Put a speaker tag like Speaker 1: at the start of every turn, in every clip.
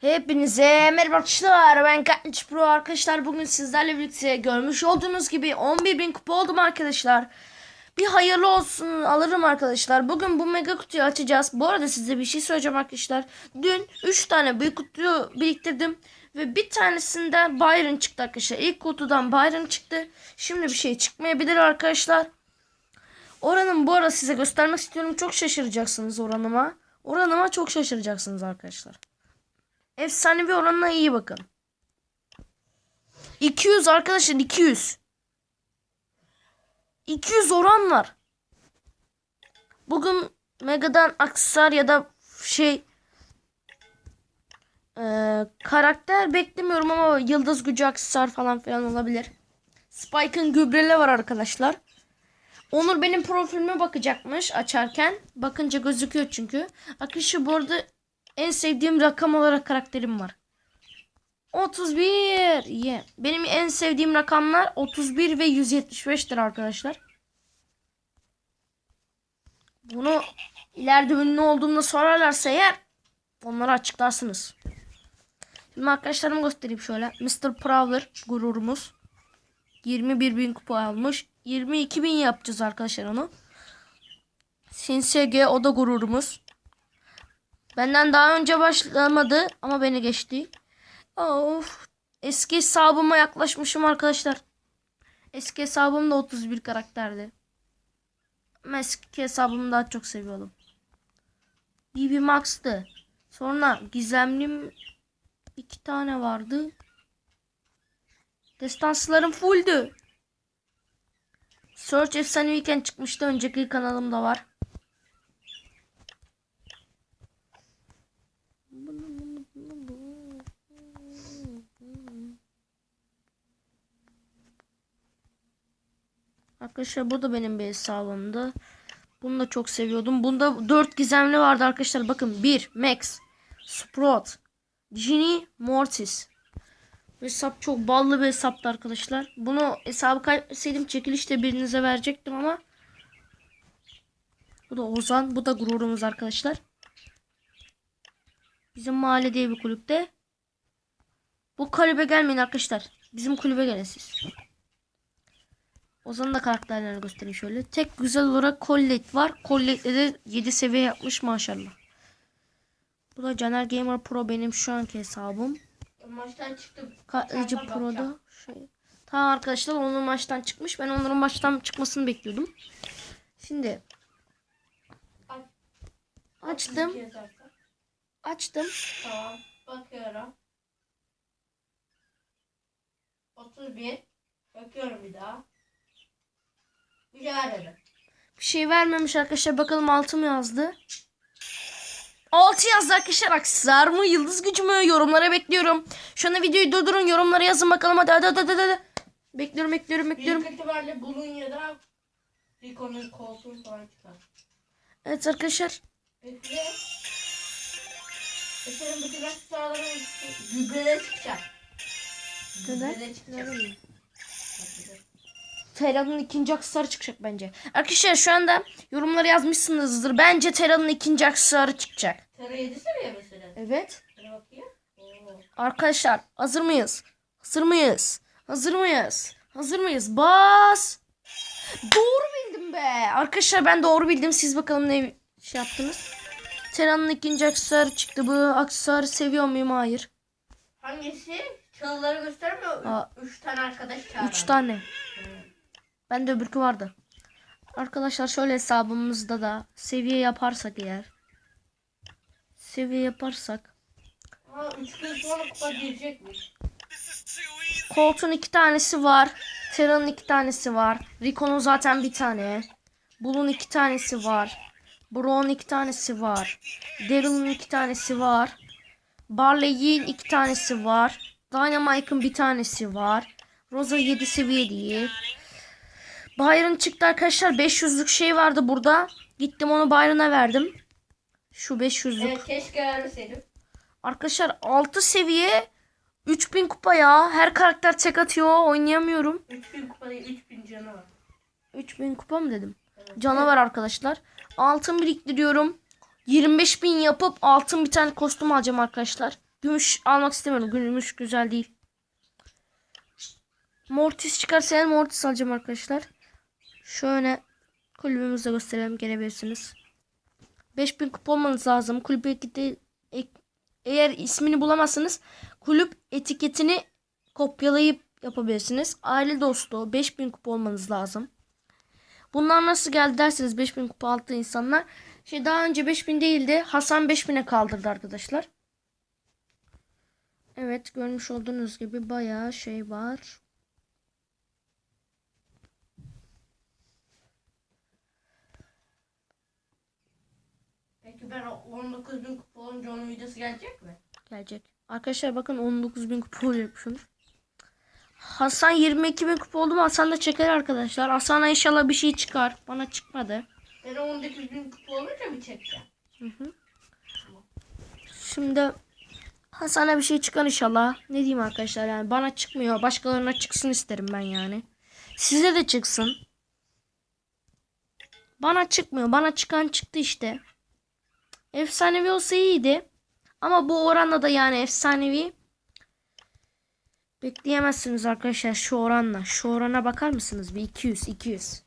Speaker 1: Hepinize merhaba arkadaşlar. Ben Katniss Pro arkadaşlar. Bugün sizlerle birlikte görmüş olduğunuz gibi 11.000 kupa oldum arkadaşlar. Bir hayırlı olsun alırım arkadaşlar. Bugün bu mega kutuyu açacağız. Bu arada size bir şey söyleyeceğim arkadaşlar. Dün 3 tane büyük kutuyu biriktirdim. Ve bir tanesinden Byron çıktı arkadaşlar. İlk kutudan Byron çıktı. Şimdi bir şey çıkmayabilir arkadaşlar. Oranın bu arada size göstermek istiyorum. Çok şaşıracaksınız oranıma. Oranıma çok şaşıracaksınız arkadaşlar. Efsanevi oranına iyi bakın. 200 arkadaşlar 200. 200 oran var. Bugün Mega'dan aksesuar ya da şey eee, karakter beklemiyorum ama yıldız gücü aksesuar falan filan olabilir. Spike'ın gübreli var arkadaşlar. Onur benim profilime bakacakmış açarken. Bakınca gözüküyor çünkü. Arkadaşlar bu arada en sevdiğim rakam olarak karakterim var. 31. Yeah. Benim en sevdiğim rakamlar 31 ve 175'tir arkadaşlar. Bunu ileride ünlü olduğumda sorarlarsa eğer onları açıklarsınız. Şimdi arkadaşlarımı göstereyim şöyle. Mr. Prowler gururumuz. 21 bin kupa almış. 22 bin yapacağız arkadaşlar onu. Sinsege o da gururumuz. Benden daha önce başlamadı ama beni geçti. Of. Eski hesabıma yaklaşmışım arkadaşlar. Eski hesabım da 31 karakterdi. Ama eski hesabımı daha çok seviyordum. BB Max'tı. Sonra gizemlim iki tane vardı. Destanslarım fulldü. Search Efsane Weekend çıkmıştı. Önceki kanalımda var. Arkadaşlar bu da benim bir hesabımdı. Bunu da çok seviyordum. Bunda 4 gizemli vardı arkadaşlar. Bakın 1 Max, Sprout, Ginny, Mortis. Bu hesap çok ballı bir hesaptı arkadaşlar. Bunu hesabı kaybetseydim çekilişte birinize verecektim ama bu da Ozan. Bu da gururumuz arkadaşlar. Bizim mahalle diye bir kulüpte. Bu kulübe gelmeyin arkadaşlar. Bizim kulübe gelin siz. Ozan'ın da karakterlerini göstereyim şöyle. Tek güzel olarak Colette var. Colette'de de 7 seviye yapmış maşallah. Bu da Caner Gamer Pro benim şu anki hesabım.
Speaker 2: Maçtan çıktım.
Speaker 1: Katlıcı Pro'da şey. Tamam arkadaşlar onun maçtan çıkmış. Ben onların maçtan çıkmasını bekliyordum. Şimdi açtım. Açtım.
Speaker 2: Tamam. Bakıyorum. 31. Bakıyorum bir daha.
Speaker 1: Bir şey vermemiş arkadaşlar. Bakalım altı mı yazdı? 6 yazdı arkadaşlar. Aksar mı? Yıldız gücü mü? Yorumlara bekliyorum. Şu anda videoyu durdurun. Yorumlara yazın bakalım. Hadi hadi hadi hadi. hadi. Bekliyorum bekliyorum bekliyorum.
Speaker 2: Büyük ihtimalle bunun ya da Rico'nun koltuğu falan çıkar.
Speaker 1: Evet arkadaşlar.
Speaker 2: Bekle. E senin bütün aksesuarların gübrede çıkacak. Gübrede çıkacak.
Speaker 1: Tera'nın ikinci aksesuarı çıkacak bence. Arkadaşlar şu anda yorumlara yazmışsınızdır. Bence Tera'nın ikinci aksesuarı çıkacak.
Speaker 2: Tera 7 seviye mesela.
Speaker 1: Evet.
Speaker 2: Oo.
Speaker 1: Arkadaşlar hazır mıyız? Hazır mıyız? Hazır mıyız? Hazır mıyız? Bas. Doğru bildim be. Arkadaşlar ben doğru bildim. Siz bakalım ne şey yaptınız? Tera'nın ikinci aksesuarı çıktı. Bu aksesuarı seviyor muyum? Hayır.
Speaker 2: Hangisi? Çalıları göstermiyor.
Speaker 1: Aa.
Speaker 2: Üç, tane arkadaş çağırdı.
Speaker 1: Üç tane. Ben de öbürkü vardı. Arkadaşlar şöyle hesabımızda da seviye yaparsak eğer. Seviye yaparsak.
Speaker 2: Ha, üç gün sonra kupa girecekmiş.
Speaker 1: Colt'un iki tanesi var. Terra'nın iki tanesi var. Rico'nun zaten bir tane. Bull'un iki tanesi var. Brown iki tanesi var. Daryl'ın iki tanesi var. Barley'in iki tanesi var. Dynamite'ın bir tanesi var. Rosa 7 seviye değil. Byron çıktı arkadaşlar. 500'lük şey vardı burada. Gittim onu Byron'a verdim. Şu 500'lük.
Speaker 2: Evet keşke vermeseydim.
Speaker 1: Arkadaşlar 6 seviye 3000 kupa ya. Her karakter tek atıyor. Oynayamıyorum.
Speaker 2: Üç bin kupa değil, üç bin canı var.
Speaker 1: 3000 kupa mı dedim? Canavar arkadaşlar. Altın biriktiriyorum. 25 bin yapıp altın bir tane kostüm alacağım arkadaşlar. Gümüş almak istemiyorum. Gümüş güzel değil. Mortis çıkarsa eğer Mortis alacağım arkadaşlar. Şöyle kulübümüzde gösterelim gelebilirsiniz. 5000 kupa olmanız lazım. Kulüp etiketi ek- eğer ismini bulamazsanız kulüp etiketini kopyalayıp yapabilirsiniz. Aile dostu 5000 kupa olmanız lazım. Bunlar nasıl geldi derseniz 5000 kupa altı insanlar. Şey daha önce 5000 değildi. Hasan 5000'e kaldırdı arkadaşlar. Evet görmüş olduğunuz gibi bayağı şey var.
Speaker 2: Peki ben o 19 bin kupa olunca onun videosu gelecek mi?
Speaker 1: Gelecek. Arkadaşlar bakın 19.000 kupa yapmışım. Hasan 22.000 kupa oldu mu Hasan da çeker arkadaşlar. Hasan'a inşallah bir şey çıkar. Bana çıkmadı.
Speaker 2: Ben 19 bin kupa olunca mı çekeceğim?
Speaker 1: Şimdi Hasan'a bir şey çıkar inşallah. Ne diyeyim arkadaşlar yani bana çıkmıyor. Başkalarına çıksın isterim ben yani. Size de çıksın. Bana çıkmıyor. Bana çıkan çıktı işte. Efsanevi olsa iyiydi. Ama bu oranla da yani efsanevi bekleyemezsiniz arkadaşlar şu oranla. Şu orana bakar mısınız? Bir 200 200.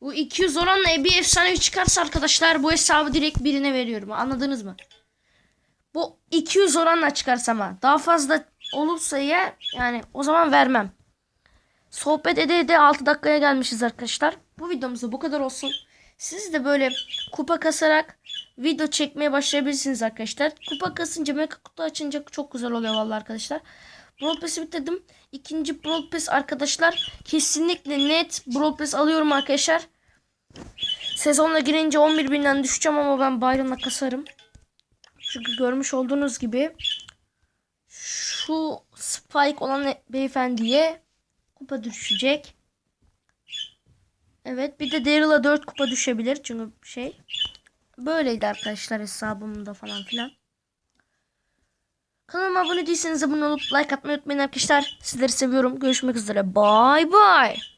Speaker 1: Bu 200 oranla bir efsanevi çıkarsa arkadaşlar bu hesabı direkt birine veriyorum. Anladınız mı? Bu 200 oranla çıkarsa ama daha fazla olursa ya yani o zaman vermem. Sohbet ede ede 6 dakikaya gelmişiz arkadaşlar. Bu videomuzda bu kadar olsun. Siz de böyle kupa kasarak video çekmeye başlayabilirsiniz arkadaşlar. Kupa kasınca mega kutu açınca çok güzel oluyor vallahi arkadaşlar. Brawl Pass'i bitirdim. İkinci Brawl Pass arkadaşlar kesinlikle net Brawl Pass alıyorum arkadaşlar. Sezonla girince 11 binden düşeceğim ama ben Byron'la kasarım. Çünkü görmüş olduğunuz gibi şu Spike olan beyefendiye kupa düşecek. Evet bir de Daryl'a 4 kupa düşebilir çünkü şey. Böyleydi arkadaşlar hesabımda falan filan. Kanalıma abone değilseniz abone olup like atmayı unutmayın arkadaşlar. Sizleri seviyorum. Görüşmek üzere. Bye bye.